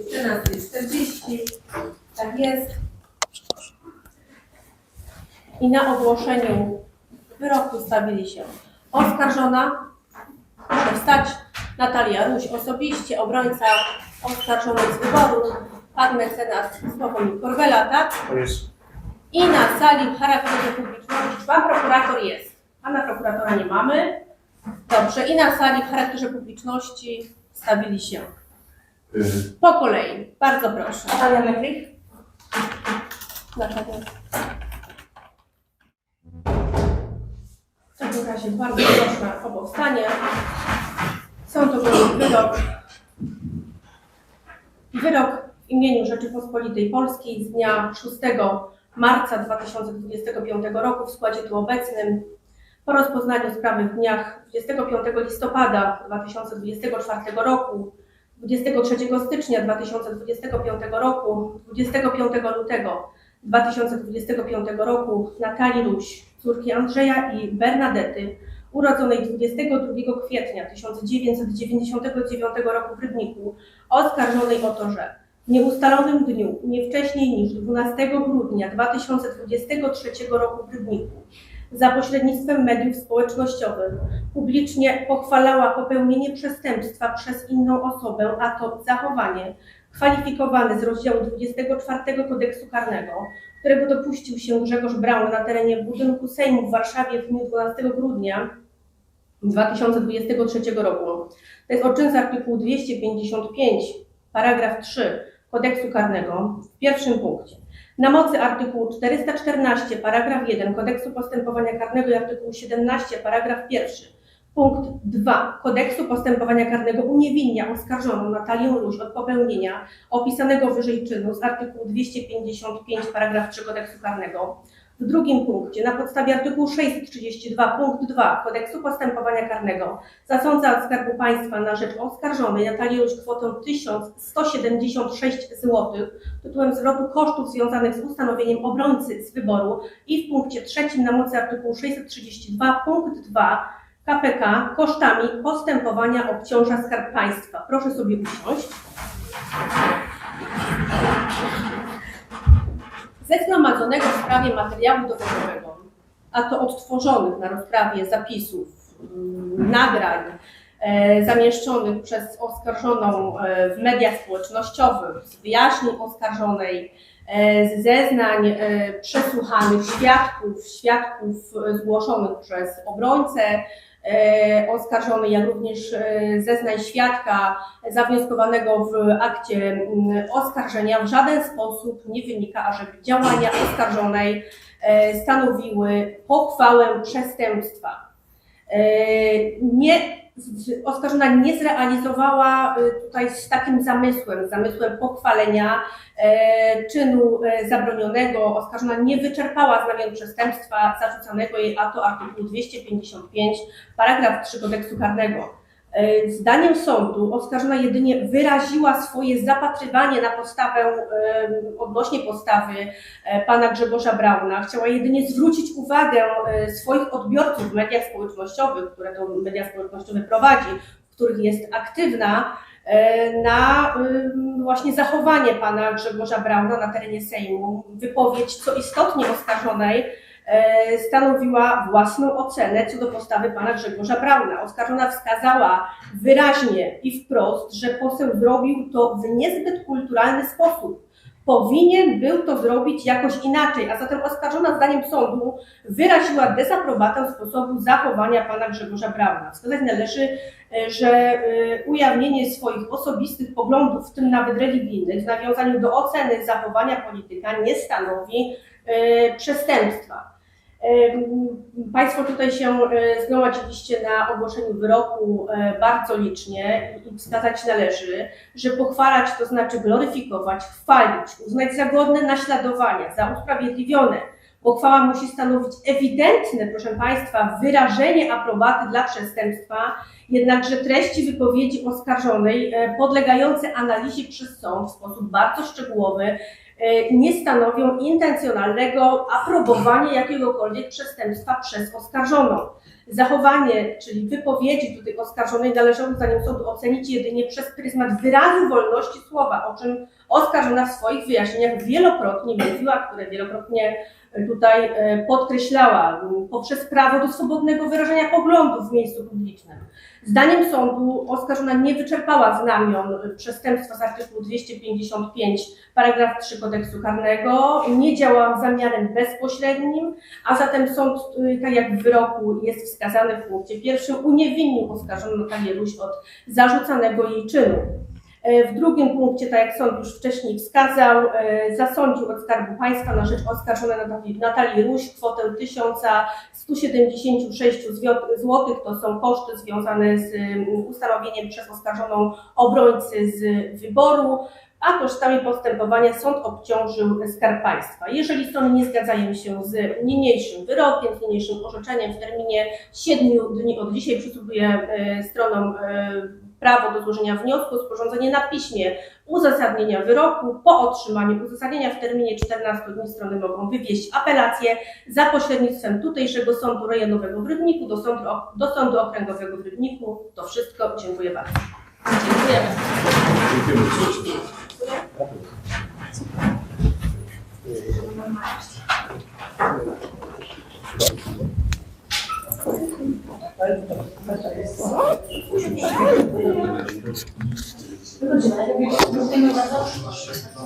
13.40. Tak jest. I na ogłoszeniu wyroku stawili się oskarżona, proszę wstać, Natalia Ruś osobiście, obrońca oskarżonej z wyboru, pan mecenas Sławomir Korbela, tak? Jest. I na sali charakteru publiczności pan prokurator jest. Pana prokuratora nie mamy. Dobrze, i na sali w charakterze publiczności stawili się po kolei. Bardzo proszę. Natalia. Dlaczego? W takim razie bardzo proszę o powstanie. Sąd ogłosił wyrok. Wyrok w imieniu Rzeczypospolitej Polskiej z dnia 6 marca 2025 roku w składzie tu obecnym po rozpoznaniu sprawy w dniach 25 listopada 2024 roku, 23 stycznia 2025 roku, 25 lutego 2025 roku Natalii Ruś, córki Andrzeja i Bernadety, urodzonej 22 kwietnia 1999 roku w Rybniku, oskarżonej o to, że w nieustalonym dniu, nie wcześniej niż 12 grudnia 2023 roku w Rybniku, za pośrednictwem mediów społecznościowych publicznie pochwalała popełnienie przestępstwa przez inną osobę, a to zachowanie kwalifikowane z rozdziału 24 kodeksu karnego, którego dopuścił się Grzegorz Braun na terenie budynku Sejmu w Warszawie w dniu 12 grudnia 2023 roku. To jest odczyn z artykułu 255, paragraf 3 kodeksu karnego w pierwszym punkcie. Na mocy artykułu 414, paragraf 1 kodeksu postępowania karnego i artykułu 17, paragraf 1 Punkt 2 Kodeksu Postępowania Karnego uniewinnia oskarżoną Natalię Ruś od popełnienia opisanego wyżej czynu z artykułu 255 paragraf 3 Kodeksu Karnego. W drugim punkcie na podstawie artykułu 632 punkt 2 Kodeksu Postępowania Karnego zasądza od Skarbu Państwa na rzecz oskarżonej Natalii Ruś kwotę 1176 zł tytułem zwrotu kosztów związanych z ustanowieniem obrońcy z wyboru i w punkcie trzecim na mocy artykułu 632 punkt 2 KPK kosztami postępowania obciąża Skarb Państwa. Proszę sobie usiąść. Ze zgromadzonego w sprawie materiału dowodowego, a to odtworzonych na rozprawie zapisów, mm, nagrań e, zamieszczonych przez oskarżoną e, w mediach społecznościowych, z wyjaśnień oskarżonej, e, z zeznań przesłuchanych świadków, świadków zgłoszonych przez obrońcę e, oskarżonej, jak również e, zeznań świadka zawnioskowanego w akcie oskarżenia w żaden sposób nie wynika, ażeby działania oskarżonej e, stanowiły pochwałę przestępstwa. Nie, oskarżona nie zrealizowała e, tutaj z takim zamysłem, zamysłem pochwalenia e, czynu e, zabronionego. Oskarżona nie wyczerpała znamion przestępstwa zarzucanego jej, a to artykuł 255, paragraf 3 kodeksu karnego. E, Zdaniem sądu oskarżona jedynie wyraziła swoje zapatrywanie na postawę, em, odnośnie postawy e, pana Grzegorza Brauna. Chciała jedynie zwrócić uwagę e, swoich odbiorców w mediach społecznościowych, które to media społecznościowe prowadzi, w których jest aktywna, e, na właśnie zachowanie pana Grzegorza Brauna na terenie Sejmu. Wypowiedź, co istotnie oskarżonej, e, stanowiła własną ocenę co do postawy pana Grzegorza Brauna. Oskarżona wskazała wyraźnie i wprost, że poseł zrobił to w niezbyt kulturalny sposób, powinien był to zrobić jakoś inaczej, a zatem oskarżona zdaniem sądu wyraziła dezaprobatę sposobu zachowania pana Grzegorza Brauna. Wskazać należy, e, że e, ujawnienie swoich osobistych poglądów, w tym nawet religijnych, w nawiązaniu do oceny zachowania polityka nie stanowi e, przestępstwa. Em, Państwo tutaj się e, zgromadziliście na ogłoszeniu wyroku e, bardzo licznie i wskazać należy, że pochwalać to znaczy gloryfikować, chwalić, uznać za godne naśladowania, za usprawiedliwione. Pochwała musi stanowić ewidentne, proszę Państwa, wyrażenie aprobaty dla przestępstwa, jednakże treści wypowiedzi oskarżonej e, podlegające analizie przez sąd w sposób bardzo szczegółowy e, nie stanowią intencjonalnego aprobowania jakiegokolwiek przestępstwa przez oskarżoną. Zachowanie, czyli wypowiedzi tutaj oskarżonej należało zdaniem sądu ocenić jedynie przez pryzmat wyrazu wolności słowa, o czym oskarżona w swoich wyjaśnieniach wielokrotnie mówiła, które wielokrotnie tutaj e, podkreślała, poprzez prawo do swobodnego wyrażania poglądów w miejscu publicznym. Zdaniem sądu oskarżona nie wyczerpała znamion przestępstwa z artykułu 255 paragraf 3 kodeksu karnego, nie działała zamiarem bezpośrednim, a zatem sąd, y, tak jak w wyroku jest wskazane w punkcie pierwszym, uniewinnił oskarżoną Natalię od zarzucanego jej czynu. E, W drugim punkcie, tak jak sąd już wcześniej wskazał, e, zasądził od Skarbu Państwa na rzecz oskarżonej Natalii, Natalii Ruś kwotę 1176 zł. To są koszty związane z mm, ustanowieniem przez oskarżoną obrońcy z wyboru, a kosztami postępowania sąd obciążył Skarb Państwa. Jeżeli strony nie zgadzają się z niniejszym wyrokiem, z niniejszym orzeczeniem w terminie 7 dni od dzisiaj przysługuje e, stronom prawo do złożenia wniosku o sporządzenie na piśmie uzasadnienia wyroku. Po otrzymaniu uzasadnienia w terminie 14 dni strony mogą wywieźć apelację za pośrednictwem tutejszego sądu rejonowego w Rybniku do sądu, do sądu okręgowego w Rybniku. To wszystko. Dziękuję bardzo. Dziękujemy. Dziękujemy Thank you.